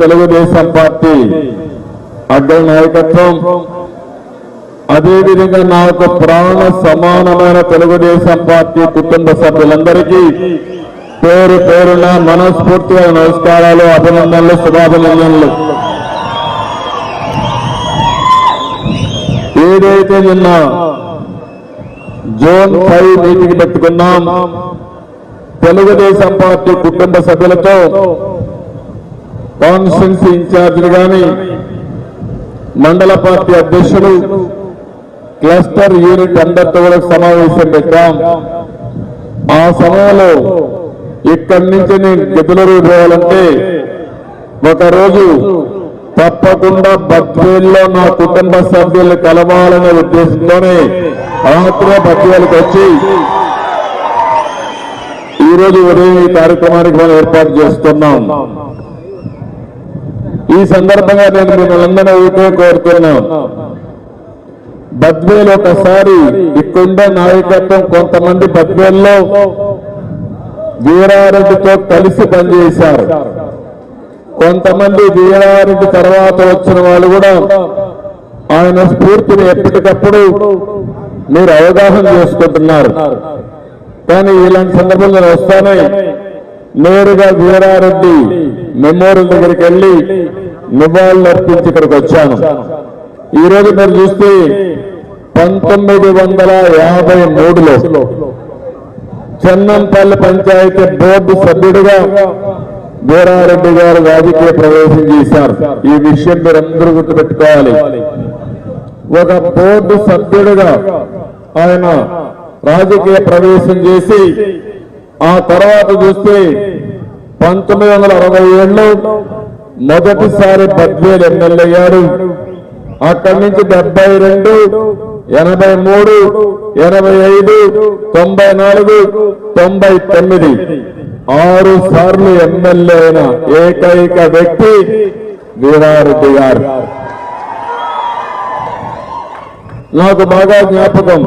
Telugu Desam party అగ్ర నాయకత్వం. అదేవిధంగా నాకు ప్రాణ సమానమైన తెలుగుదేశం పార్టీ కుటుంబ సభ్యులందరికీ పేరు పేరున మనస్ఫూర్తిగా నమస్కారాలు అభినందనలు శుభాభినందనలు. ఏదైతే నిన్న జోన్ ఫైవ్ మీటింగ్ పెట్టుకున్నాం తెలుగుదేశం పార్టీ కుటుంబ సభ్యులతో కాన్స్టిట్యున్సీ ఇన్ఛార్జీలు కానీ మండల పార్టీ అధ్యక్షులు క్లస్టర్ యూనిట్ అందరితో కూడా సమావేశం పెట్టాం. ఆ సమయంలో ఇక్కడి నుంచి నేను గిద్దలూరు పోవాలంటే ఒకరోజు తప్పకుండా బద్వేల్లో నా కుటుంబ సభ్యులు కలవాలనే ఉద్దేశంతోనే రాత్రి బద్వేలకు వచ్చి ఈరోజు ఉదయం ఈ కార్యక్రమానికి మనం ఏర్పాటు చేస్తున్నాం. ఈ సందర్భంగా నేను మిమ్మల్ని ఊరికే కోరుతున్నాం బద్వేలు ఒకసారి ఇక్కడుండే నాయకత్వం కొంతమంది బద్వేల్లో వీరారెడ్డితో కలిసి పనిచేశారు. కొంతమంది వీరారెడ్డి తర్వాత వచ్చిన వాళ్ళు కూడా ఆయన స్ఫూర్తిని ఎప్పటికప్పుడు మీరు అవగాహన చేసుకుంటున్నారు. కానీ ఇలాంటి సందర్భంలో వస్తానే నేరుగా వీరారెడ్డి మెమోరియల్ దగ్గరికి వెళ్ళి నివాళులు అర్పించి ఇక్కడికి వచ్చాను. ఈ రోజు మీరు చూస్తే పంతొమ్మిది వందల యాభై మూడులో చెన్నంపల్లి పంచాయతీ బోర్డు సభ్యుడిగా వీరారెడ్డి గారు రాజకీయ ప్రవేశం చేశారు. ఈ విషయం మీరందరూ గుర్తుపెట్టుకోవాలి. ఒక బోర్డు సభ్యుడిగా ఆయన రాజకీయ ప్రవేశం చేసి ఆ తర్వాత చూస్తే పంతొమ్మిది వందల అరవై ఏళ్ళు మొదటిసారి బద్వేలు ఎమ్మెల్యే అయ్యాడు. అక్కడి నుంచి డెబ్బై రెండు ఎనభై మూడు ఎనభై ఐదు తొంభై నాలుగు తొంభై తొమ్మిది. ఆరు సార్లు ఎమ్మెల్యే అయిన ఏకైక వ్యక్తి వీరారెడ్డి గారు. నాకు బాగా జ్ఞాపకం.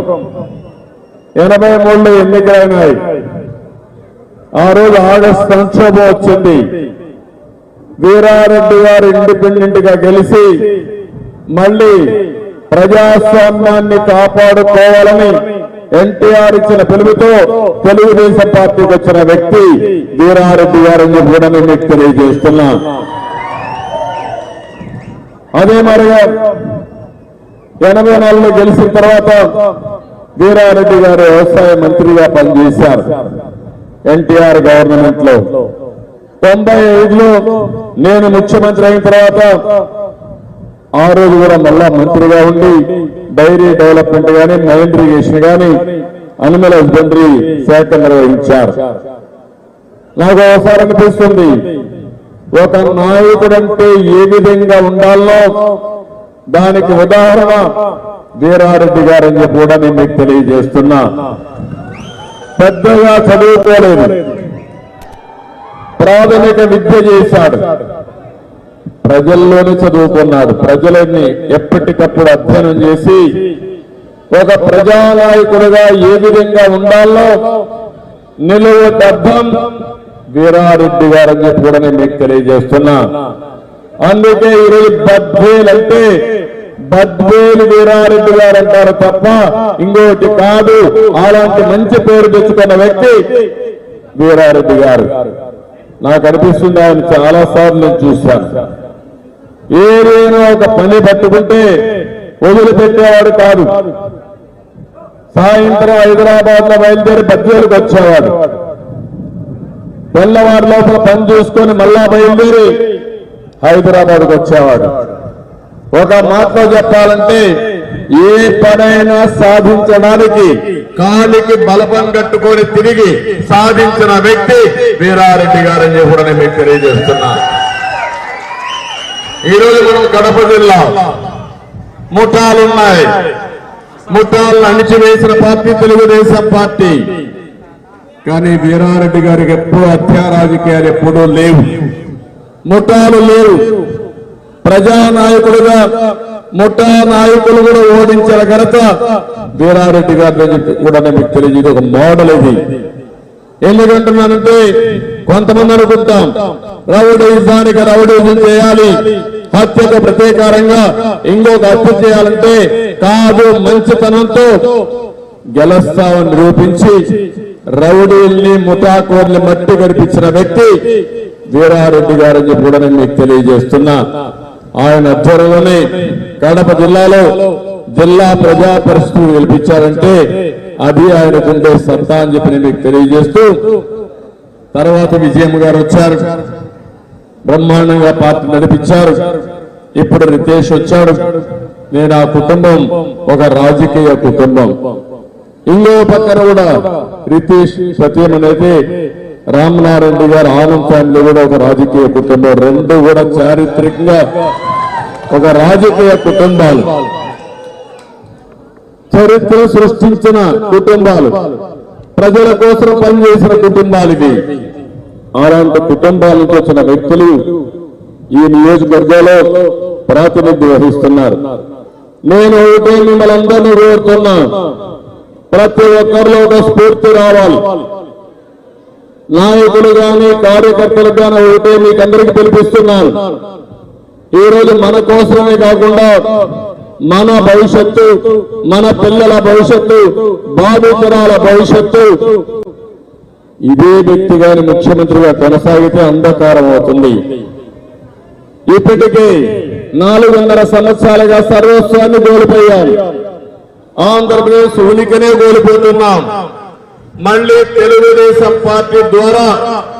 ఎనభై మూడులో ఎన్నికలైనాయి. ఆ రోజు ఆగస్టు సంక్షోభం వచ్చింది. వీరారెడ్డి గారు ఇండిపెండెంట్గా గెలిచి మళ్ళీ ప్రజాస్వామ్యాన్ని కాపాడుకోవాలని ఎన్టీఆర్ ఇచ్చిన పిలుపుతో తెలుగుదేశం పార్టీకి వచ్చిన వ్యక్తి వీరారెడ్డి గారని కూడా నేను మీకు తెలియజేస్తున్నా. అదే మరిగా ఎనభై నాలుగులో గెలిచిన తర్వాత వీరారెడ్డి గారు వ్యవసాయ మంత్రిగా పనిచేశారు. ఎన్టీఆర్ గవర్నమెంట్లో తొంభై ఐదులో నేను ముఖ్యమంత్రి అయిన తర్వాత ఆ రోజు కూడా మళ్ళా మంత్రిగా ఉండి డైరీ డెవలప్మెంట్ కానీ మైన్ ఇరిగేషన్ కానీ అనిమల్ హస్బెండరీ శాఖ నిర్వహించారు నాకు ఒకసారి అనిపిస్తుంది. ఒక నాయకుడంటే ఏ విధంగా ఉండాలో దానికి ఉదాహరణ వీరారెడ్డి గారని చెప్పి కూడా నేను మీకు తెలియజేస్తున్నా. పెద్దగా చదువుకోలేదు. ప్రాథమిక విద్య చేశాడు. ప్రజల్లోనే చదువుకున్నాడు. ప్రజలని ఎప్పటికప్పుడు అధ్యయనం చేసి ఒక ప్రజానాయకుడుగా ఏ విధంగా ఉండాలో నిలువు అర్థం వీరారెడ్డి గారని చెప్పి కూడా నేను మీకు తెలియజేస్తున్నా. అందుకే ఈరోజు బద్వేలు అంటే బద్వేలు వీరారెడ్డి గారు అంటారు తప్ప ఇంకోటి కాదు. అలాంటి మంచి పేరు తెచ్చుకున్న వ్యక్తి వీరారెడ్డి గారు. నాకు అనిపిస్తుంది ఆయన చాలా సార్లు నేను చూశాను. ఏదైనా ఒక పని పట్టుకుంటే వదిలిపెట్టేవాడు కాదు. సాయంత్రం హైదరాబాద్లో బయలుదేరి బద్వేలకు వచ్చేవాడు. తెల్లవారు లోపల పని చూసుకొని మళ్ళా బయలుదేరి హైదరాబాద్కు వచ్చేవాడు. ఒక మాటలో చెప్పాలంటే ఏ పనైనా సాధించడానికి కాలికి బలపం కట్టుకొని తిరిగి సాధించిన వ్యక్తి వీరారెడ్డి గారని కూడా నేను మీకు తెలియజేస్తున్నా. ఈరోజు మనం కడప జిల్లా ముఠాలున్నాయి. ముఠాలను అణిచివేసిన పార్టీ తెలుగుదేశం పార్టీ. కానీ వీరారెడ్డి గారికి ఎప్పుడు హత్యా రాజకీయాలు ఎప్పుడూ లేవు. ముఠాలు లేవు. ప్రజానాయకుడుగా ముఠా నాయకులు కూడా ఓడించిన ఘనత వీరారెడ్డి గారిని చెప్పి కూడా మీకు తెలియదు ఇది ఒక మోడల్ ఇది. ఎందుకంటున్నానంటే కొంతమంది అనుకుంటాం రౌడీజానికి రౌడీజం చేయాలి హత్యకు ప్రతీకారంగా ఇంకొక హత్య చేయాలంటే కాదు మంచితనంతో గెలుస్తామని నిరూపించి రౌడీల్ని ముఠాకోర్ని మట్టి గడిపించిన వ్యక్తి వీరారెడ్డి గారని చెప్పి కూడా నేను మీకు తెలియజేస్తున్నా. ఆయన ఆధ్వర్యంలోనే కడప జిల్లాలో జిల్లా ప్రజా పరిస్థితులు గెలిపించారంటే అది ఆయనకుండే సత్తా అని చెప్పి నేను మీకు తెలియజేస్తూ తర్వాత విజయమ్మ గారు వచ్చారు. బ్రహ్మాండంగా పార్టీ నడిపించారు. ఇప్పుడు రితేష్ వచ్చాడు. నేను ఆ కుటుంబం ఒక రాజకీయ కుటుంబం. ఇంకో పక్కన కూడా రితేష్ సత్యం అనేది రామనారాయణ గారు ఆనంద్ ఫ్యామిలీ కూడా ఒక రాజకీయ కుటుంబం రెండు కూడా చారిత్రకంగా ఒక రాజకీయ కుటుంబాలు. చరిత్ర సృష్టించిన కుటుంబాలు. ప్రజల కోసం పనిచేసిన కుటుంబాలు ఇవి. అలాంటి కుటుంబాల నుంచి వచ్చిన వ్యక్తులు ఈ నియోజకవర్గంలో ప్రాతినిధ్యం వహిస్తున్నారు. నేను ఒకటే మిమ్మల్ని అందరినీ కోరుతున్నా. ప్రతి ఒక్కరిలో ఒక స్ఫూర్తి రావాలి. నాయకులు గాని కార్యకర్తలు గాని ఒకటే మీకు అందరికి పిలిపిస్తున్నాను. ఈరోజు మన కోసమే కాకుండా మన భవిష్యత్తు మన పిల్లల భవిష్యత్తు బాధితురాల భవిష్యత్తు ఇదే వ్యక్తి గాని ముఖ్యమంత్రిగా కొనసాగితే అంధకారం అవుతుంది. ఇప్పటికే నాలుగున్నర సంవత్సరాలుగా సర్వస్వాన్ని కోల్పోయాం. ఆంధ్రప్రదేశ్ ఉనికినే కోల్పోతున్నాం. మళ్ళీ తెలుగుదేశం పార్టీ ద్వారా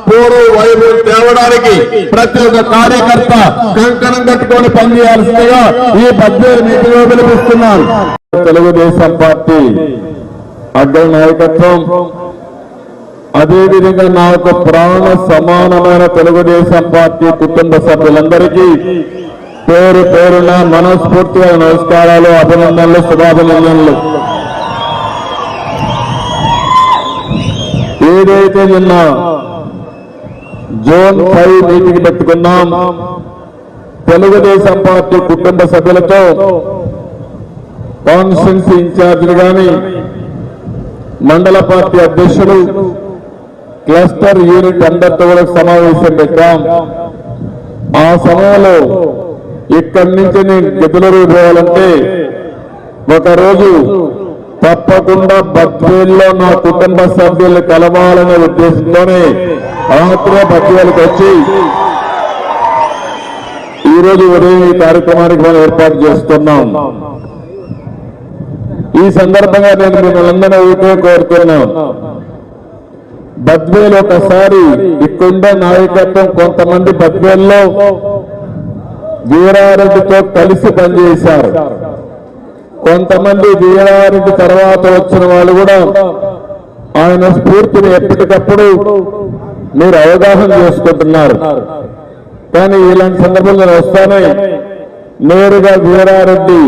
పూర్వ వైభవం తేవడానికి ప్రతి ఒక్క కార్యకర్త కంకణం కట్టుకొని పనిచేయాల్సిందిగా ఈ పద్దెనిమిది మీటింగ్లో పిలిపిస్తున్నాను తెలుగుదేశం పార్టీ అగ్ర నాయకత్వం అదేవిధంగా నాకు ప్రాణ సమానమైన తెలుగుదేశం పార్టీ కుటుంబ సభ్యులందరికీ పేరు పేరున మనస్ఫూర్తిగా నమస్కారాలు అభినందనలు శుభాభినందనలు. ఏదైతే నిన్న జోన్ ఫైవ్ మీటింగ్ పెట్టుకున్నాం తెలుగుదేశం పార్టీ కుటుంబ సభ్యులతో కాన్స్టిట్యున్సీ ఇన్ఛార్జీలు గాని మండల పార్టీ అధ్యక్షులు క్లస్టర్ యూనిట్ అందరితో కూడా సమావేశం పెట్టాం. ఆ సమయంలో ఇక్కడి నుంచి నేను గదిలరు పోవాలంటే ఒకరోజు తప్పకుండా బద్వేల్లో నా కుటుంబ సభ్యులు కలవాలనే ఉద్దేశంతోనే రాత్రే బద్వేలకు వచ్చి ఈ రోజు ఉదయం ఈ కార్యక్రమానికి మనం ఏర్పాటు చేస్తున్నాం. ఈ సందర్భంగా నేను మిమ్మల్ని అందరినీ కోరుతున్నాం బద్వేలు ఒకసారి ఇక్కడుండే నాయకత్వం కొంతమంది బద్వేల్లో వీరారెడ్డితో కలిసి పనిచేశారు. కొంతమంది వీరారెడ్డి తర్వాత వచ్చిన వాళ్ళు కూడా ఆయన స్ఫూర్తిని ఎప్పటికప్పుడు మీరు అవగాహన చేసుకుంటున్నారు. కానీ ఇలాంటి సందర్భంలో వస్తానే. నేరుగా వీరారెడ్డి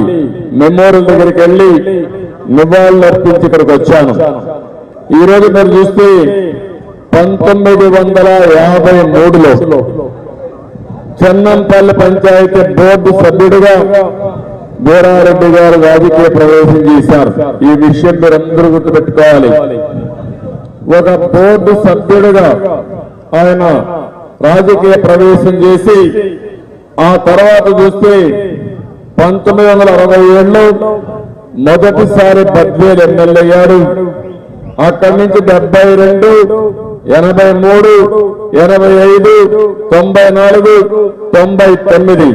మెమోరియల్ దగ్గరికి వెళ్ళి నివాళులు అర్పించి ఇక్కడికి వచ్చాను. ఈ రోజు మీరు చూస్తే పంతొమ్మిది వందల యాభై మూడులో చెన్నంపల్లి పంచాయతీ బోర్డు సభ్యుడిగా వీరారెడ్డి గారు రాజకీయ ప్రవేశం చేశారు. ఈ విషయం మీరందరూ గుర్తుపెట్టుకోవాలి. ఒక బోర్డు సభ్యుడిగా ఆయన రాజకీయ ప్రవేశం చేసి ఆ తర్వాత చూస్తే పంతొమ్మిది వందల అరవై ఏళ్ళు మొదటిసారి బద్వేలు ఎమ్మెల్యే అయ్యారు అక్కడి నుంచి డెబ్బై రెండు ఎనభై మూడు ఎనభై ఐదు తొంభై నాలుగు తొంభై తొమ్మిది.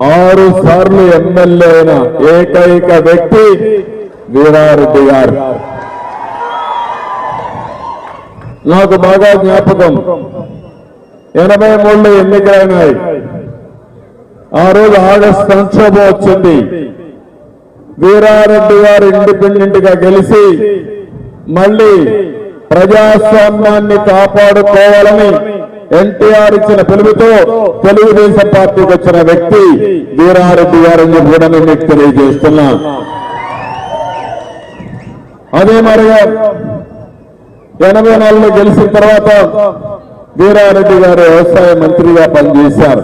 ఆరు సార్లు ఎమ్మెల్యే అయిన ఏకైక వ్యక్తి వీరారెడ్డి గారు. నాకు బాగా జ్ఞాపకం ఎనభై మూడులో ఎన్నికలైనాయి ఆ రోజు ఆగస్టు సంక్షోభం వచ్చింది. వీరారెడ్డి గారు ఇండిపెండెంట్గా గెలిచి మళ్ళీ ప్రజాస్వామ్యాన్ని కాపాడుకోవాలని ఎన్టీఆర్ ఇచ్చిన పిలుపుతో తెలుగుదేశం పార్టీకి వచ్చిన వ్యక్తి వీరారెడ్డి గారని కూడా నేను మీకు తెలియజేస్తున్నా. అదే మరిగా ఎనభై నాలుగులో గెలిచిన తర్వాత వీరారెడ్డి గారు వ్యవసాయ మంత్రిగా పనిచేశారు.